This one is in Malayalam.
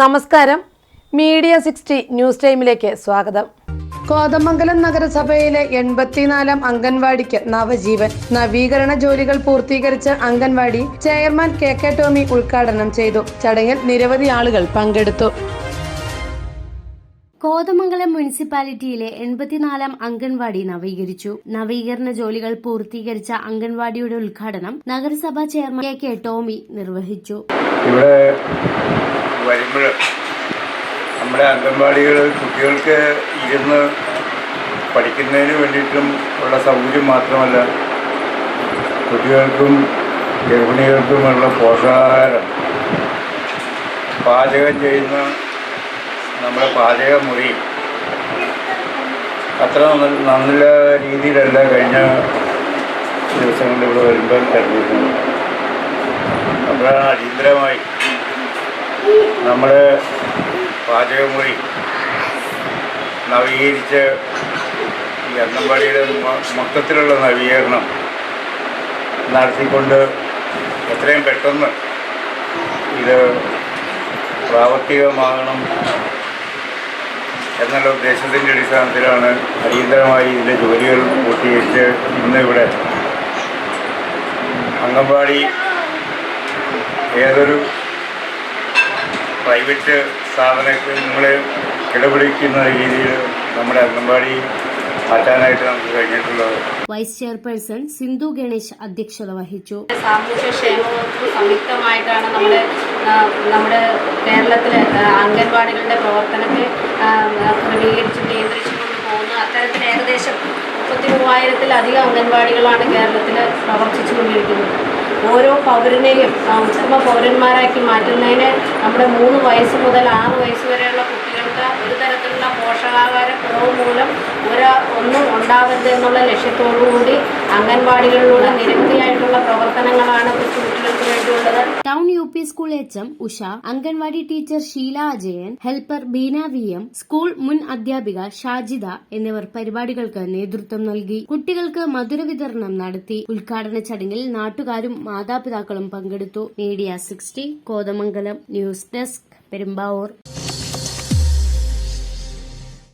നമസ്കാരം. മീഡിയ സിക്സ്റ്റി ന്യൂസ് ടൈമിലേക്ക് സ്വാഗതം. കോതമംഗലം നഗരസഭയിലെ എൺപത്തിനാലാം അംഗൻവാടിക്ക് നവജീവൻ. നവീകരണ ജോലികൾ പൂർത്തീകരിച്ച anganwadi chairman K K Tomy ഉദ്ഘാടനം ചെയ്തു. ചടങ്ങിൽ നിരവധി ആളുകൾ പങ്കെടുത്തു. കോതമംഗലം മുനിസിപ്പാലിറ്റിയിലെ എൺപത്തിനാലാം അംഗൻവാടി നവീകരിച്ചു. നവീകരണ ജോലികൾ പൂർത്തീകരിച്ച അംഗൻവാടിയുടെ ഉദ്ഘാടനം നഗരസഭാ ചെയർമാൻ കെ കെ ടോമി നിർവഹിച്ചു. ഇവിടെ വരുമ്പോൾ നമ്മുടെ അംഗൻവാടികൾ കുട്ടികൾക്ക് ഇരുന്ന് പഠിക്കുന്നതിന് വേണ്ടിയിട്ടും ഉള്ള സൗകര്യം മാത്രമല്ല കുട്ടികൾക്കും ഗർഭിണികൾക്കുമുള്ള പോഷകാഹാരം. പാചകം ചെയ്യുന്ന നമ്മുടെ പാചക മുറി അത്ര നല്ല- നല്ല രീതിയിലല്ല കഴിഞ്ഞ ദിവസങ്ങളിൽ ഇവിടെ വരുമ്പോൾ കരുതിയിരുന്നത് അപ്പോഴാണ് അടിയന്തരമായി നമ്മുടെ പാചകമുറി നവീകരിച്ച് ഈ അംഗൻവാടിയുടെ മൊത്തത്തിലുള്ള നവീകരണം നടത്തിക്കൊണ്ട് എത്രയും പെട്ടെന്ന് ഇത് പ്രാവർത്തികമാകണം എന്നുള്ള ഉദ്ദേശത്തിന്റെ അടിസ്ഥാനത്തിലാണ് അടിയന്തരമായി ഇതിന്റെ ജോലികൾ പൂർത്തീകരിച്ച് ഇന്നിവിടെ അംഗൻവാടി ഏതൊരു പ്രൈവറ്റ് സ്ഥാപനങ്ങൾ ഇടപെടിക്കുന്ന രീതിയിൽ നമ്മുടെ അംഗൻവാടി മാറ്റാനായിട്ട് നമുക്ക് കഴിഞ്ഞിട്ടുള്ളത്. വൈസ് ചെയർപേഴ്സൺ സിന്ധു ഗണേശ് അധ്യക്ഷത വഹിച്ചു. സാമൂഹ്യ ക്ഷേമ വകുപ്പ് സംയുക്തമായിട്ടാണ് നമ്മുടെ നമ്മുടെ കേരളത്തിലെ അംഗൻവാടികളുടെ പ്രവർത്തനത്തെ ക്രമീകരിച്ച് നിയന്ത്രിച്ചുകൊണ്ട് പോകുന്നു അത്തരത്തിൽ ഏകദേശം മുപ്പത്തി മൂവായിരത്തിലധികം അംഗൻവാടികളാണ് കേരളത്തിൽ പ്രവർത്തിച്ചുകൊണ്ടിരിക്കുന്നത്. ഓരോ പൗരനെയും ഉത്തമ പൗരന്മാരാക്കി മാറ്റുന്നതിന് നമ്മുടെ മൂന്ന് വയസ്സ് മുതൽ ആറ് വയസ്സ് വരെയുള്ള കുട്ടികൾക്ക് ഒരു തരത്തിലുള്ള പോഷകാഹാര കുറവ് മൂലം ഒരു ഒന്നും ഉണ്ടാവരുതെന്നുള്ള ലക്ഷ്യത്തോടു കൂടി അംഗൻവാടികളിലൂടെ നിരവധിയായിട്ടുള്ള പ്രവർത്തനങ്ങളാണ് കൊച്ചു town U P school H M Usha anganwadi teacher Sheela Ajayan helper Beena V M school മുൻ അധ്യാപിക ഷാജിദ എന്നിവർ പരിപാടികൾക്ക് നേതൃത്വം നൽകി. കുട്ടികൾക്ക് മധുര വിതരണം നടത്തി. ഉദ്ഘാടന ചടങ്ങിൽ നാട്ടുകാരും മാതാപിതാക്കളും പങ്കെടുത്തു. Media sixty Kothamangalam news desk Perumbavoor.